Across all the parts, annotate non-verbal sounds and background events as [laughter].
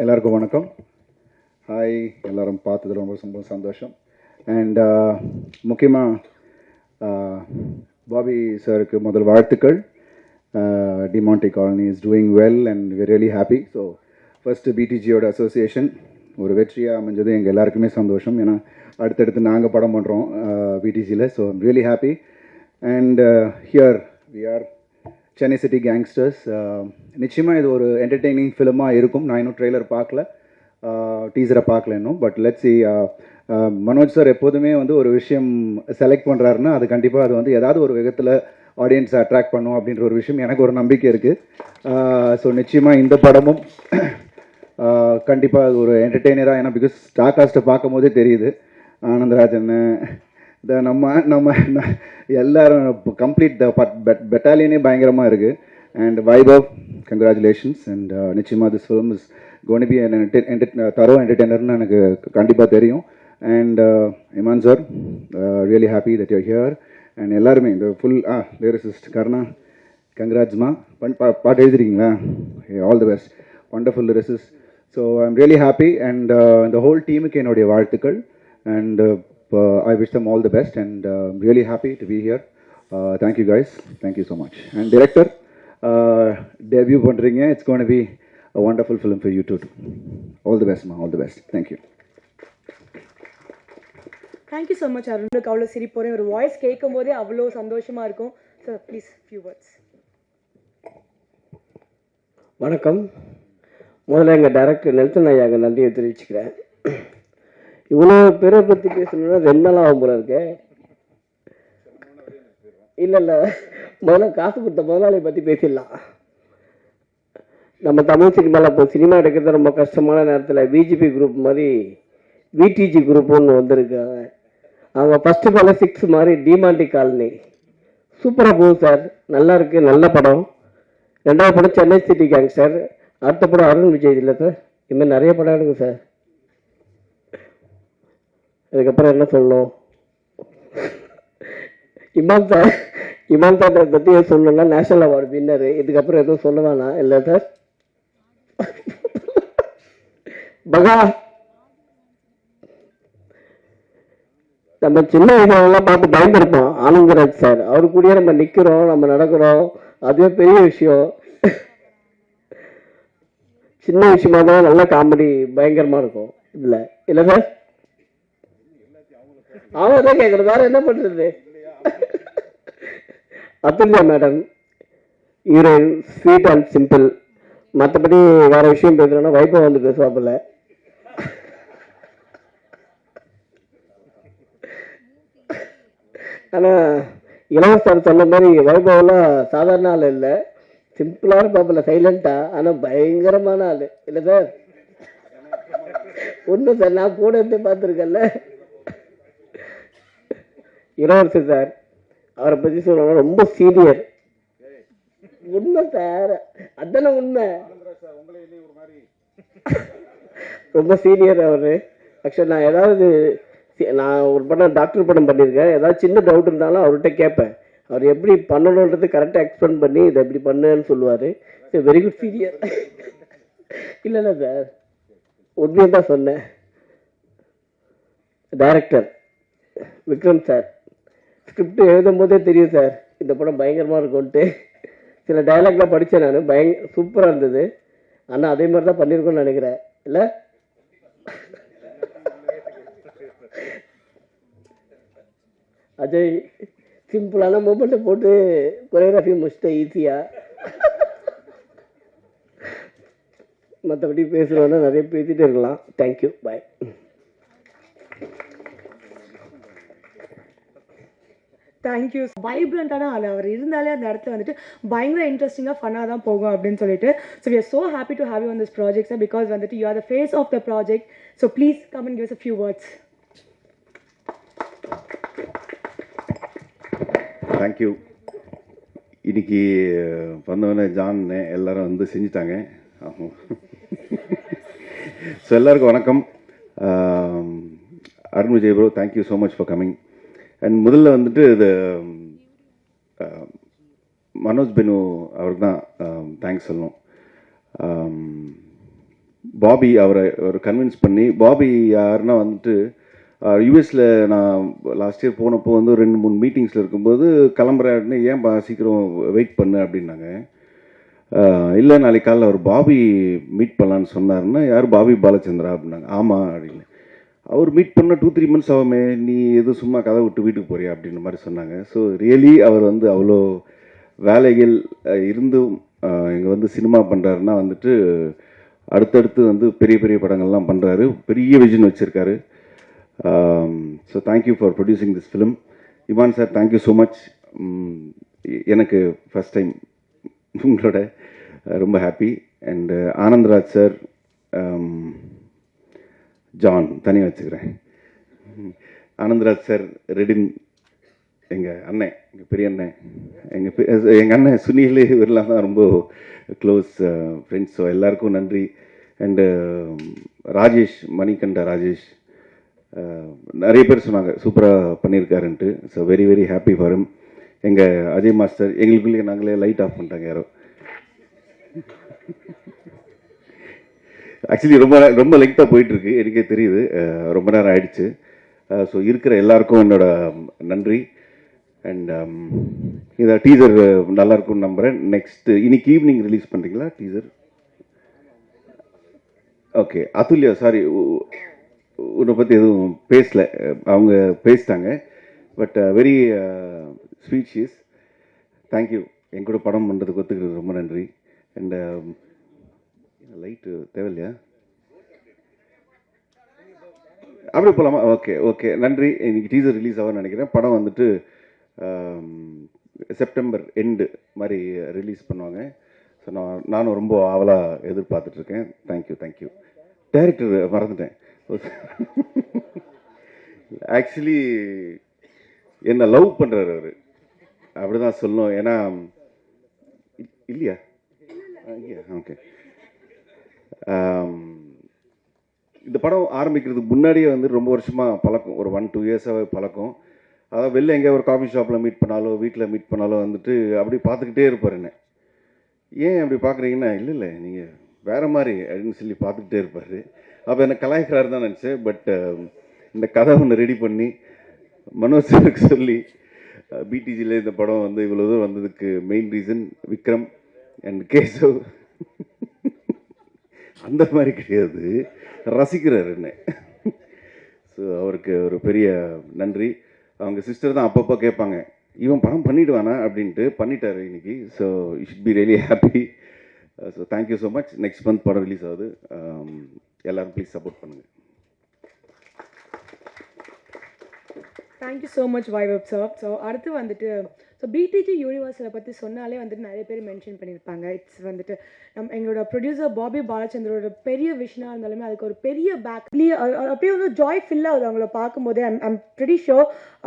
எல்லாருக்கும் வணக்கம். ஹாய் எல்லோரும் பார்த்தது ரொம்ப ரொம்ப சந்தோஷம். அண்ட் uh, முக்கியமாக uh, பாபி சாருக்கு முதல் வாழ்த்துக்கள். Demonte Colony is doing well and we really happy so first பிடிஜியோட association ஒரு வெற்றியாக அமைஞ்சது. எங்கள் எல்லாருக்குமே சந்தோஷம். ஏன்னா அடுத்தடுத்து நாங்கள் படம் பண்ணுறோம் பிடிஜியில் so really happy and here we are Chennai City Gangsters நிச்சயமாக இது ஒரு என்டர்டெய்னிங் ஃபிலிமாக இருக்கும். நான் இன்னும் ட்ரெய்லர் பார்க்கல. Uh, டீசரை பார்க்கல இன்னும். But let's see Manoj sir எப்போதுமே வந்து ஒரு விஷயம் செலக்ட் பண்ணுறாருன்னா அது கண்டிப்பாக அது வந்து ஏதாவது ஒரு விதத்தில் ஆடியன்ஸை அட்ராக்ட் பண்ணும் அப்படின்ற ஒரு விஷயம் எனக்கு ஒரு நம்பிக்கை இருக்குது ஸோ uh, நிச்சயமாக இந்த படமும் uh, கண்டிப்பாக அது ஒரு என்டர்டெய்னராக ஏன்னா பிகாஸ் ஸ்டார் காஸ்ட்டை பார்க்கும் போதே தெரியுது. ஆனந்தராஜன் இந்த நம்ம நம்ம ந- எல்லாரும் கம்ப்ளீட் த பட் பெட் பெட்டாலியனே பயங்கரமாக இருக்குது அண்ட் வைபவ் கங்க்ராச்சுலேஷன்ஸ் அண்ட் நிச்சயமாக this film is gonna be thorough என்டர்டெய்னர்னு எனக்கு கண்டிப்பாக தெரியும். And Imman sir really happy that you're here and எல்லாருமே இந்த ஃபுல் ஆ லிரிசிஸ்ட் கர்ணா கங்க்ராட்ஸ்மா பண் பா பாட்டு எழுதுறீங்களா all the best wonderful lyricist so I'm really happy and இந்த ஹோல் டீமுக்கு என்னுடைய வாழ்த்துக்கள். And I wish them all the best and really happy to be here thank you guys thank you so much and director debut பண்ணுறீங்க it's gonna be a wonderful film for you too. All the best, ma. All the best. Thank you. Thank you so much அருணுக்கு அவ்வளோ சிரிப்போறேன் ஒரு voice கேட்கும் போதே அவ்வளோ சந்தோஷமா இருக்கும் so please few words வணக்கம் முதல்ல எங்கள் டைரக்டர் நெல்சன் ஐயாங்க நன்றியை தெரிவிச்சுக்கிறேன் இவ்வளோ பேரை பற்றி பேசணும்னா ரெண்டு நாள் ஆகும் போல இருக்கே? இல்லை இல்லை. முதல்ல காசு கொடுத்த முதலாளியை பற்றி பேசிடலாம். நம்ம தமிழ் சினிமாவில் இப்போ சினிமா எடுக்கிறது ரொம்ப கஷ்டமான நேரத்தில் பிஜிபி குரூப் மாதிரி விடிஜி குரூப் ஒன்று வந்திருக்காங்க அவங்க ஃபஸ்ட்டு போல சிக்ஸ் மாதிரி டிமாண்டி காலனி சூப்பராக போகுது சார் நல்லா இருக்குது நல்ல படம். ரெண்டாவது படம் சென்னை சிட்டி கேங்ஸ்டர் அடுத்த படம் அருண் விஜய் இல்லை சார் இதுமாதிரி நிறைய படம் எடுங்க சார் இதுக்கப்புறம் என்ன சொல்லணும்? இமான் சார் இமான் சார் பற்றி சொல்லணும்னா நேஷனல் அவார்டு வின்னரு இதுக்கப்புறம் எதுவும் சொல்ல வேணாம். இல்லை சார் பகா. நம்ம சின்ன வயசுலாம் பார்த்து பயந்துருப்போம். ஆனந்தராஜ் சார் அவரு கூடயே நம்ம நிக்கிறோம் நம்ம நடக்கிறோம். அதுவே பெரிய விஷயம். சின்ன விஷயமா தான் நல்ல காமெடி பயங்கரமா இருக்கும். இல்லை இல்ல சார் அவங்க தான் கேட்கறது வேற என்ன பண்றது? Atulya madam heroine sweet and simple மற்றபடி வேற விஷயம் பேசுறேன்னா வைபவ் வந்து பேசுவாப்பில்ல ஆனால் இளவரசர் சொன்ன மாதிரி வைபவம்லாம் சாதாரண ஆள் இல்லை. சிம்பிளான பாப்பில் சைலண்டா ஆனால் பயங்கரமான ஆள். இல்லை சார் ஒன்றும் சார் நான் கூட இருந்து பார்த்துருக்கேன்ல. இளவரசர் சார் அவரை பற்றி சொல்லணும்னா ரொம்ப சீனியர். உண்மை சார். அதான உண்மை. ரொம்ப சீனியர் அவரு. ஆக்சுவலி நான் ஏதாவது நான் ஒரு படம் டாக்டர் படம் பண்ணியிருக்கேன். ஏதாவது சின்ன டவுட் இருந்தாலும் அவர்கிட்ட கேட்பேன். அவர் எப்படி பண்ணணுன்றது கரெக்டாக எக்ஸ்பிளைன் பண்ணி இதை எப்படி பண்ணுன்னு சொல்லுவார். வெரி குட் சீனியர் இல்லை இல்லை சார் உண்மையை தான் சொன்னேன். Director Vikram sir. ஸ்கிரிப்ட் எழுதும் போதே தெரியும் சார். இந்த படம் பயங்கரமாக இருக்கும்ன்ட்டு சில டைலாக்லாம் படித்தேன் நான். பயங்க சூப்பராக இருந்தது. ஆனால் அதே மாதிரி தான் பண்ணியிருக்கோம்னு நினைக்கிறேன். இல்லை? அஜய் சிம்பிளான மொபைலை போட்டு கொரியோகிராஃபி முடிச்சிட்டேன் ஈஸியாக மற்றபடி பேசுகிறோன்னா நிறைய பேசிகிட்டே இருக்கலாம். தேங்க்யூ பாய் தேங்க்யூ வைப்ரண்ட்டான ஆள். அவர் இருந்தாலே அந்த இடத்துல வந்துட்டு பயங்கர இன்ட்ரெஸ்டிங்காக ஃபன்னாக தான் போகும் அப்படின்னு சொல்லிட்டு. So we are so happy to have you on this project because வந்துட்டு you are the face of the project so please come and gives a few words thank you இன்னைக்கு வந்தவொடனே ஜான் எல்லாரும் வந்து செஞ்சுட்டாங்க ஸோ [laughs] எல்லாருக்கும் வணக்கம். Arun Vijay bro thank you so much for coming and முதல்ல வந்துட்டு இது மனோஜ் பெனு அவருக்கு தான் தேங்க்ஸ் சொல்லணும். பாபி அவரை ஒரு கன்வின்ஸ் பண்ணி பாபி யாருன்னா வந்துட்டு யூஎஸில் நான் லாஸ்ட் இயர் போனப்போ வந்து ரெண்டு மூணு மீட்டிங்ஸில் இருக்கும்போது கிளம்புறாருன்னு ஏன் பா சீக்கிரம் வெயிட் பண்ணு அப்படின்னாங்க. இல்லை நாளைக்கு காலைல அவர் பாபி மீட் பண்ணலான்னு சொன்னாருன்னா யார்? பாபி பாலச்சந்திரா அப்படின்னாங்க. ஆமாம் அப்படின்னு. அவர் மீட் பண்ண டூ த்ரீ மந்த்ஸ் ஆகுமே நீ எதுவும் சும்மா கதை விட்டு வீட்டுக்கு போறியா அப்படின்ற மாதிரி சொன்னாங்க. ஸோ ரியலி அவர் வந்து அவ்வளோ வேலைகள் இருந்தும் இங்கே வந்து சினிமா பண்ணுறாருன்னா வந்துட்டு அடுத்தடுத்து வந்து பெரிய பெரிய படங்கள்லாம் பண்ணுறாரு பெரிய விஜன் வச்சுருக்காரு. So thank you for producing this film Imman sir thank you so much எனக்கு ஃபஸ்ட் டைம் உங்களோட ரொம்ப happy and Anandraj sir John தனியாக வச்சுக்கிறேன். ஆனந்தராஜ் சார் ரெடின் எங்கள் அண்ணன் எங்கள் பெரிய அண்ணன் எங்கள் எங்கள் அண்ணன் சுனில் இவரெல்லாம் தான் ரொம்ப க்ளோஸ் ஃப்ரெண்ட்ஸ் ஸோ எல்லாருக்கும் நன்றி. அண்டு ராஜேஷ் மணிகண்ட ராஜேஷ் நிறைய பேர் சொன்னாங்க சூப்பராக பண்ணியிருக்காருன்ட்டு. So very very happy for எங்கள் அஜய் மாஸ்டர் எங்களுக்குள்ளேயே நாங்களே லைட் ஆஃப் பண்ணிட்டாங்க யாரோ. ஆக்சுவலி ரொம்ப ரொம்ப லெங்க்தாக போயிட்டுருக்கு. எனக்கே தெரியுது. ரொம்ப நேரம் ஆயிடுச்சு. ஸோ இருக்கிற எல்லாருக்கும் என்னோட நன்றி. அண்ட் இதை டீசர் நல்லாயிருக்கும்னு நம்புகிறேன் நெக்ஸ்ட் இன்னைக்கு ஈவினிங் ரிலீஸ் பண்ணுறீங்களா டீசர் ஓகே அதுல்யா சாரி உன்னை பற்றி எதுவும் பேசல. அவங்க பேசிட்டாங்க. But very sweet thank you என் கூட படம் பண்ணுறதுக்கு ஒத்துக்கிறது ரொம்ப நன்றி. அண்ட் லைட்டு தேவையில்லையா? அப்படியே போகலாமா ஓகே ஓகே நன்றி. இன்னைக்கு டீசர் ரிலீஸ் ஆகும்னு நினைக்கிறேன். படம் வந்துட்டு செப்டம்பர் எண்டு மாதிரி ரிலீஸ் பண்ணுவாங்க. ஸோ நான் நானும் ரொம்ப ஆவலாக எதிர்பார்த்துட்ருக்கேன். Thank you thank you director மறந்துட்டேன். ஆக்சுவலி என்னை லவ் பண்ணுறாரு அவர். அப்படிதான் சொல்லணும். ஏன்னா இல்லையா? ஓகே இந்த படம் ஆரம்பிக்கிறதுக்கு முன்னாடியே வந்து ரொம்ப வருஷமாக பழக்கம் ஒரு ஒன் டூ இயர்ஸாகவே பழக்கம். அதாவது வெளில எங்கேயா ஒரு காஃபி ஷாப்பில் மீட் பண்ணாலோ வீட்டில் மீட் பண்ணாலோ வந்துட்டு அப்படி பார்த்துக்கிட்டே இருப்பார் என்ன ஏன் அப்படி பார்க்குறீங்கன்னா இல்லை இல்லை நீங்கள் வேற மாதிரி அப்படின்னு சொல்லி பார்த்துக்கிட்டே இருப்பார். அப்போ என்னை கலாய்க்கிறாரு தான் நினச்சேன் பட் இந்த கதை ஒன்று ரெடி பண்ணி மனோஜ் சாருக்கு சொல்லி பிடிஜியில் இந்த படம் வந்து இவ்வளோ தூரம் வந்ததுக்கு main reason Vikram and Keshav. அந்த மாதிரி கிடையாது. ரசிக்கிறார் என்ன. ஸோ அவருக்கு ஒரு பெரிய நன்றி. அவங்க சிஸ்டர் தான் அப்பப்போ கேட்பாங்க இவன் படம் பண்ணிவிடுவானா அப்படின்ட்டு பண்ணிட்டார் இன்னைக்கு. So you should be really happy so thank you so much next month படம் ரிலீஸ் ஆகுது. எல்லோரும் எல்லாரும் ப்ளீஸ் சப்போர்ட் பண்ணுங்கள் thank you so much Vaibhav sir so அடுத்து வந்துட்டு ஸோ பிடிஜி யூனிவர்ஸில் பற்றி சொன்னாலே வந்துட்டு நிறைய பேர் மென்ஷன் பண்ணியிருப்பாங்க. இட்ஸ் வந்துட்டு நம் எங்களோட ப்ரொடியூசர் பாபி பாலச்சந்திரோட பெரிய விஷனாக இருந்தாலுமே அதுக்கு ஒரு பெரிய பேக் அப்படியே வந்து ஜாய் ஃபில்லாக ஆகுது அவங்கள பார்க்கும்போதே ஐம் ஐம் ப்ரெடி ஷோ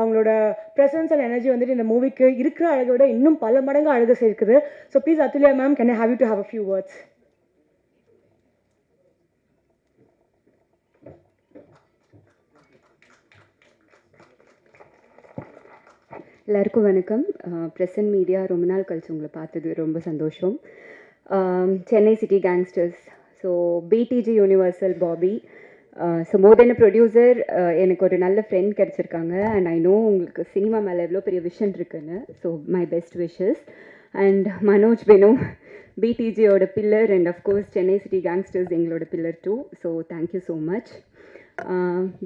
அவங்களோட ப்ரெசன்ஸ் அண்ட் எனர்ஜி வந்துட்டு இந்த மூவிக்கு இருக்கிற அழகை விட இன்னும் பல மடங்கு அழகு சேர்க்குது. So please Atulya ma'am can I have you to have a few words எல்லாருக்கும் வணக்கம். ப்ரெசன்ட் மீடியா ரொம்ப நாள் கழிச்சு உங்களை பார்த்தது ரொம்ப சந்தோஷம். Chennai City Gangsters so BTG Universal Bobby so more then producer எனக்கு ஒரு நல்ல ஃப்ரெண்ட் கிடச்சிருக்காங்க. அண்ட் ஐ நோ உங்களுக்கு சினிமா மேலே எவ்வளோ பெரிய விஷன் இருக்குன்னு. So my best wishes and Manoj Benu பிடிஜியோட pillar and of course Chennai City Gangsters எங்களோட pillar too so thank you so much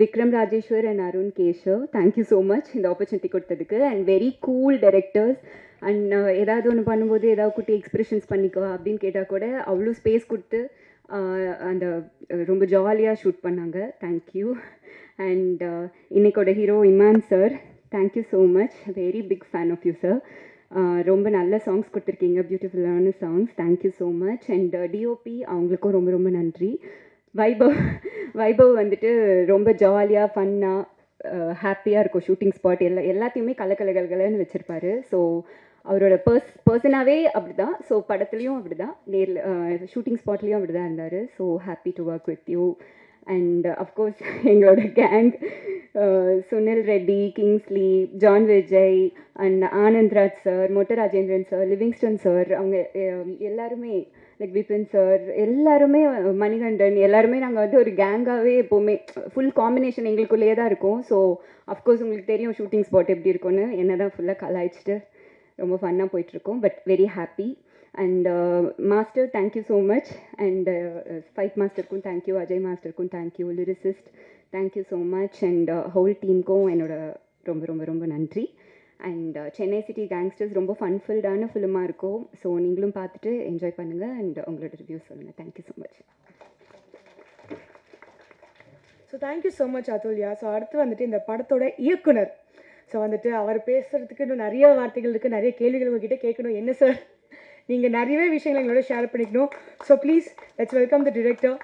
Vikram Rajeshwar and Arun Keshav thank you so much இந்த opportunity கொடுத்ததுக்கு. And very cool directors and ஏதாவது ஒன்று பண்ணும்போது ஏதாவது குட்டி expressions பண்ணிக்கோ அப்படின்னு கேட்டால் கூட அவ்வளோ ஸ்பேஸ் கொடுத்து அந்த ரொம்ப ஜாலியாக ஷூட் பண்ணாங்க. Thank you and இன்னைக்கோட hero Imman sir thank you so much very big fan of you sir ரொம்ப நல்ல சாங்ஸ் கொடுத்துருக்கீங்க பியூட்டிஃபுல்லான songs thank you so much and DOP அவங்களுக்கும் ரொம்ப ரொம்ப நன்றி. வைபவ் வைபவ் வந்துட்டு ரொம்ப ஜாலியாக ஃபன்னாக ஹாப்பியாக இருக்கும் ஷூட்டிங் ஸ்பாட் எல்லா எல்லாத்தையுமே கலக்கலகல்கள்னு வச்சுருப்பாரு. ஸோ அவரோட பர்ஸ் பர்சனாகவே அப்படி தான் ஸோ படத்துலேயும் அப்படி தான் நேரில் ஷூட்டிங் ஸ்பாட்லேயும் அப்படி தான் இருந்தார். So happy to work with you and of course uh, [laughs] எங்களோட gang Sunil Reddy Kingsley John Vijay and Anandraj sir Motta Rajendran sir Livingston sir அவங்க um, எல்லாருமே லைக் விபின் சார் எல்லாருமே uh, மணிகண்டன் எல்லாருமே நாங்கள் வந்து ஒரு கேங்காகவே எப்போவுமே ஃபுல் காம்பினேஷன் எங்களுக்குள்ளேயே தான் இருக்கும். ஸோ அஃப்கோர்ஸ் உங்களுக்கு தெரியும் ஷூட்டிங் ஸ்பாட் எப்படி இருக்கும்னு. என்ன தான் ஃபுல்லாக கலாய்ச்சிட்டு ரொம்ப ஃபன்னாக போயிட்டுருக்கோம் but very happy and master thank you so much and fight மாஸ்டருக்கும் thank you Ajay மாஸ்டருக்கும் thank you lyricist thank you so much and whole டீமுக்கும் என்னோட ரொம்ப ரொம்ப ரொம்ப நன்றி அண்ட் சென்னை சிட்டி கேங்ஸ்டர்ஸ் ரொம்ப ஃபன்ஃபில்டான ஃபிலிமாக இருக்கும் ஸோ நீங்களும் பார்த்துட்டு என்ஜாய் பண்ணுங்கள் அண்ட் உங்களோட ரிவ்யூ சொல்லுங்கள் thank you so much so thank you so much Atulya so அடுத்து வந்துட்டு இந்த படத்தோட இயக்குனர். ஸோ வந்துட்டு அவர் பேசுறதுக்கு இன்னும் நிறைய வார்த்தைகள் இருக்குது நிறைய கேள்விகள் உங்ககிட்ட கேட்கணும். என்ன சார் நீங்கள் நிறையவே விஷயங்களை எங்களோட ஷேர் பண்ணிக்கணும். So please let's welcome the director